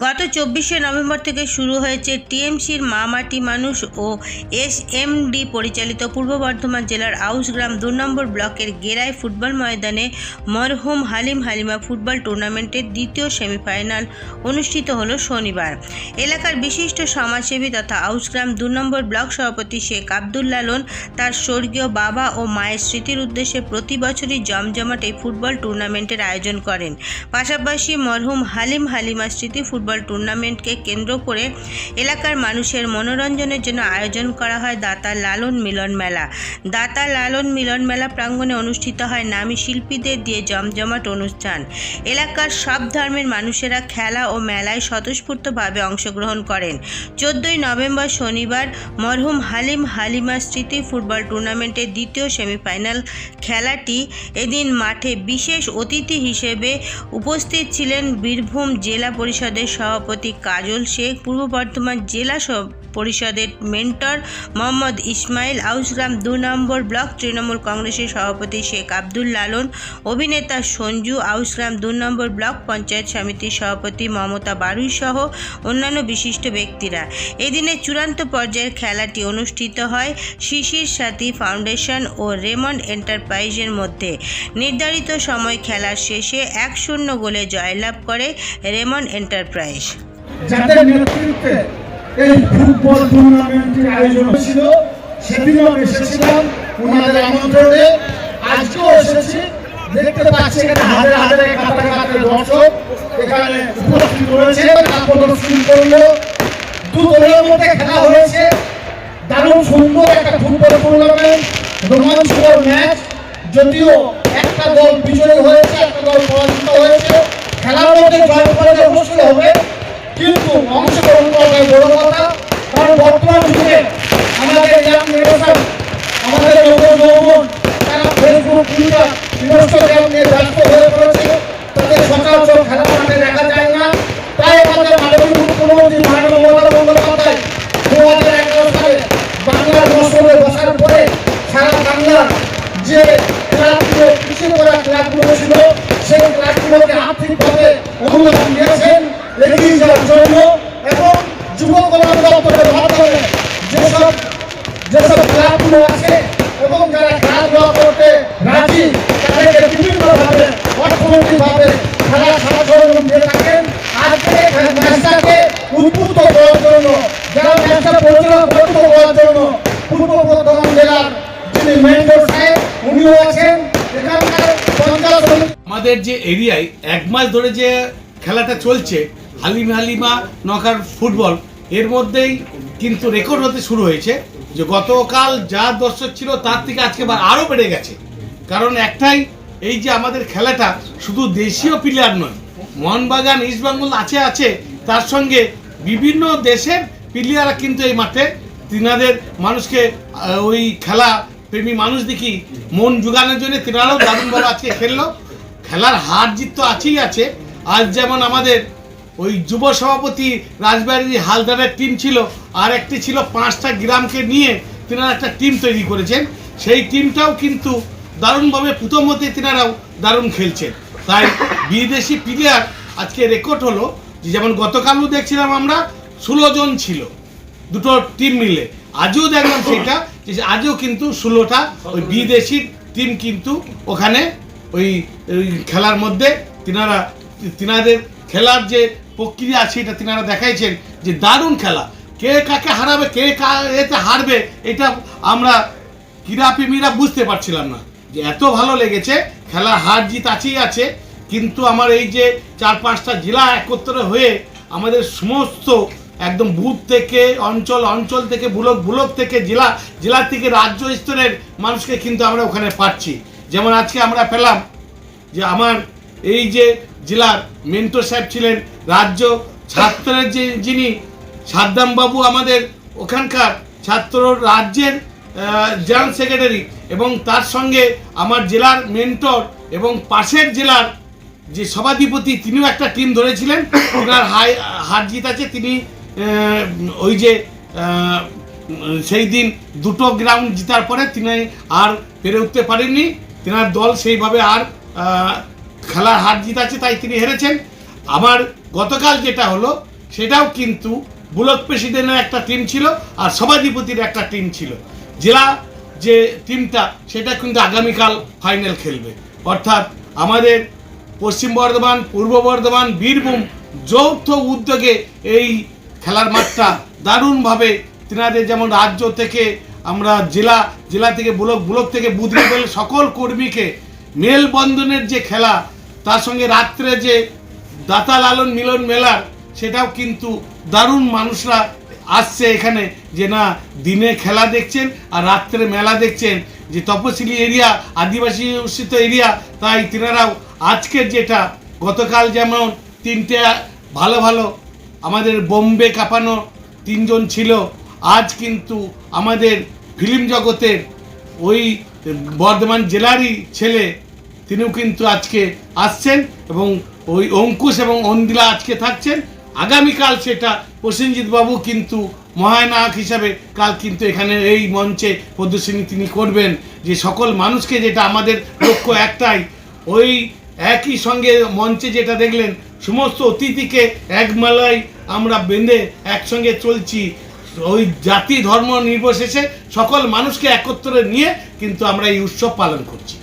গত চব্বিশে নভেম্বর থেকে শুরু হয়েছে টিএমসির মা মাটি মানুষ ও এসএমডি পরিচালিত পূর্ব বর্ধমান জেলার আউসগ্রাম দু নম্বর ব্লকের গেরাই ফুটবল ময়দানে মরহুম হালিম হালিমা ফুটবল টুর্নামেন্টের দ্বিতীয় সেমিফাইনাল অনুষ্ঠিত হলো শনিবার। এলাকার বিশিষ্ট সমাজসেবী তথা আউসগ্রাম দু নম্বর ব্লক সভাপতি শেখ আব্দুল লালন তার স্বর্গীয় বাবা ও মায়ের স্মৃতির উদ্দেশ্যে প্রতি বছরই জমজমাট এই ফুটবল টুর্নামেন্টের আয়োজন করেন। পাশাপাশি মরহুম হালিম হালিমা স্মৃতি ফুটবল টুর্নামেন্টকে কেন্দ্র করে এলাকার মানুষের মনোরঞ্জনের জন্য আয়োজন করা হয় দাতা লালন মিলন মেলা। দাতা লালন মিলন মেলা প্রাঙ্গণে অনুষ্ঠিত হয় নামী শিল্পীদের দিয়ে জমজমাট অনুষ্ঠান। এলাকার সব ধর্মের মানুষেরা খেলা ও মেলায় স্বতঃস্ফূর্তভাবে অংশগ্রহণ করেন। চোদ্দই নভেম্বর শনিবার মরহুম হালিম হালিমা স্মৃতি ফুটবল টুর্নামেন্টের দ্বিতীয় সেমিফাইনাল খেলাটি এদিন মাঠে বিশেষ অতিথি হিসেবে উপস্থিত ছিলেন বীরভূম জেলা পরিষদের সভাপতি কাজল শেখ, পূর্ব বর্ধমান জেলা পরিষদের মেন্টর মোহাম্মদ ইসমাইল আউসগ্রাম দু নম্বর ব্লক তৃণমূল কংগ্রেসের সভাপতি শেখ আব্দুল লালন, অভিনেতা সঞ্জু আউসগ্রাম দু নম্বর ব্লক পঞ্চায়েত সমিতির সভাপতি মমতা বারুই সহ অন্যান্য বিশিষ্ট ব্যক্তিরা। এদিনে চূড়ান্ত পর্যায়ের খেলাটি অনুষ্ঠিত হয় শিশির সাথী ফাউন্ডেশন ও রেমন্ড এন্টারপ্রাইজের মধ্যে। নির্ধারিত সময় খেলার শেষে এক শূন্য গোলে জয়লাভ করে রেমন্ড এন্টারপ্রাইজ। যাদের নেতৃত্বে এই ফুটবল টুর্নামেন্টের আয়োজন ছিল সেদিনও এসেছিলাম। ওনাদের আমন্ত্রণে আজকেও এসেছি। দেখতে পাচ্ছি এখানে হাজার হাজার দর্শক এখানে উপস্থিত রয়েছে। তা প্রদর্শন করল। দু দলের মধ্যে খেলা হয়েছে। দারুণ সুন্দর একটা ফুটবল টুর্নামেন্ট, রোমাঞ্চকর ম্যাচ। যদিও একটা দল বিজয়ী হয়েছে, একটা দল পরাজিত হয়েছে। খেলার মধ্যে জয় পরাজয় অবশ্যই হবে, কিন্তু অংশগ্রহণ করাটাই বড় কথা, কারণ বর্তমান যুগে আমাদের ইয়াং জেনারেশন আমাদের নবীন যৌবন, তারা ফেসবুক টুইটার ইনস্টাগ্রাম নিয়ে ব্যস্ত হয়ে পড়েছে। তাদের সচরাচর খেলা মাঠে দেখা যায় না। তাই আমাদের মাননীয় মুখ্যমন্ত্রী মাননীয় মমতা বন্দ্যোপাধ্যায় দু হাজার এগারো সালে বাংলার মৌসুমে বসার পরে সারা বাংলার যে ক্লাবগুলো পিছিয়ে পড়া ক্লাবগুলো আমাদের যে এরিয়ায় এক মাস ধরে যে খেলাটা চলছে, হালিম হালিমা নকার ফুটবল, এর মধ্যেই কিন্তু রেকর্ড হতে শুরু হয়েছে যে গতকাল যা দর্শক ছিল তার থেকে আজকে আরও বেড়ে গেছে। কারণ একটাই, এই যে আমাদের খেলাটা শুধু দেশীয় প্লেয়ার নয়, মোহনবাগান, ইস্টবেঙ্গল আছে আছে, তার সঙ্গে বিভিন্ন দেশের প্লেয়াররা কিন্তু এই মাঠে তিনাদের মানুষকে ওই খেলা প্রেমী মানুষ দেখি মন জোগানোর জন্য তিনারাও দারুণভাবে আজকে খেললো। খেলার হার জিত তো আছেই আছে। আজ যেমন আমাদের ওই যুব সভাপতি রাজবাড়ির হালদারের টিম ছিল, আর একটি ছিল পাঁচটা গ্রামকে নিয়ে তিনারা একটা টিম তৈরি করেছেন। সেই টিমটাও কিন্তু দারুণভাবে প্রথম হতে তিনারাও দারুণ খেলছেন। তাই বিদেশি প্লেয়ার আজকে রেকর্ড হলো যেমন গতকালও দেখছিলাম আমরা, ষোলো জন ছিল। দুটো টিম মিলে আজও দেখলাম সেটা, যে আজও কিন্তু ষোলোটা ওই বিদেশি টিম কিন্তু ওখানে ওই খেলার মধ্যে তিনারা, তিনাদের খেলার যে প্রক্রিয়া আছে, এটা তিনারা দেখাইছেন যে দারুণ খেলা। কে কাকে হারাবে, কে কা এতে হারবে, এটা আমরা ক্রীড়াপ্রেমীরা বুঝতে পারছিলাম না। যে এত ভালো লেগেছে, খেলার হার জিত আছেই আছে, কিন্তু আমার এই যে চার পাঁচটা জেলা একত্র হয়ে আমাদের সমস্ত একদম বুথ থেকে, অঞ্চল অঞ্চল থেকে ব্লক ব্লক থেকে, জেলা জেলা থেকে রাজ্য স্তরের মানুষকে কিন্তু আমরা ওখানে পাচ্ছি। যেমন আজকে আমরা পেলাম যে আমার এই যে জেলার মেন্টর সাহেব ছিলেন, রাজ্য ছাত্রের যে যিনি সাদ্দাম বাবু আমাদের ওখানকার ছাত্র রাজ্যের জেনারেল সেক্রেটারি এবং তার সঙ্গে আমার জেলার মেন্টর এবং পাশের জেলার যে সভাধিপতি তিনিও একটা টিম ধরেছিলেন। ওনার হাই হার জিত আছে, তিনি ওই যে সেই দিন দুটো গ্রাউন্ড জিতার পরে তিনি আর পেরে উঠতে পারেননি। তেনার দল সেইভাবে আর খেলার হার জিত আছে তাই তিনি হেরেছেন। আমার গতকাল যেটা হলো, সেটাও কিন্তু ব্লক প্রেসিডেন্টের একটা টিম ছিল আর সভাধিপতির একটা টিম ছিল। জেলা যে টিমটা, সেটা কিন্তু আগামীকাল ফাইনাল খেলবে। অর্থাৎ আমাদের পশ্চিম বর্ধমান, পূর্ব বর্ধমান, বীরভূম যৌথ উদ্যোগে এই খেলার মাঠটা দারুণভাবে তেনাদের যেমন রাজ্য থেকে আমরা জেলা জেলা থেকে ব্লক ব্লক থেকে বুথ লেভেল সকল কর্মীকে মেলবন্ধনের যে খেলা, তার সঙ্গে রাত্রে যে দাতা লালন মিলন মেলার, সেটাও কিন্তু দারুণ মানুষরা আসছে এখানে যে না, দিনে খেলা দেখছেন আর রাত্রে মেলা দেখছেন। যে তপশিলি এরিয়া, আদিবাসী অধ্যুষিত এরিয়া, তাই তিনারাও আজকের যেটা, গতকাল যেমন তিনটে ভালো ভালো আমাদের বোম্বে কাঁপানো তিনজন ছিল। আজ কিন্তু আমাদের ফিল্ম জগতের ওই বর্ধমান জেলারই ছেলে তিনিও কিন্তু আজকে আসছেন এবং ওই অঙ্কুশ এবং অন্দিলা আজকে থাকছেন। আগামীকাল সেটা প্রসেনজিৎ বাবু কিন্তু মহানায়ক হিসাবে কাল কিন্তু এখানে এই মঞ্চে প্রদর্শনী তিনি করবেন। যে সকল মানুষকে যেটা আমাদের লক্ষ্য একটাই, ওই একই সঙ্গে মঞ্চে যেটা দেখলেন সমস্ত অতিথিকে এক মেলায় আমরা বেঁধে একসঙ্গে চলছি। ওই জাতি ধর্ম নির্বিশেষে সকল মানুষকে একত্রে নিয়ে কিন্তু আমরা এই উৎসব পালন করছি।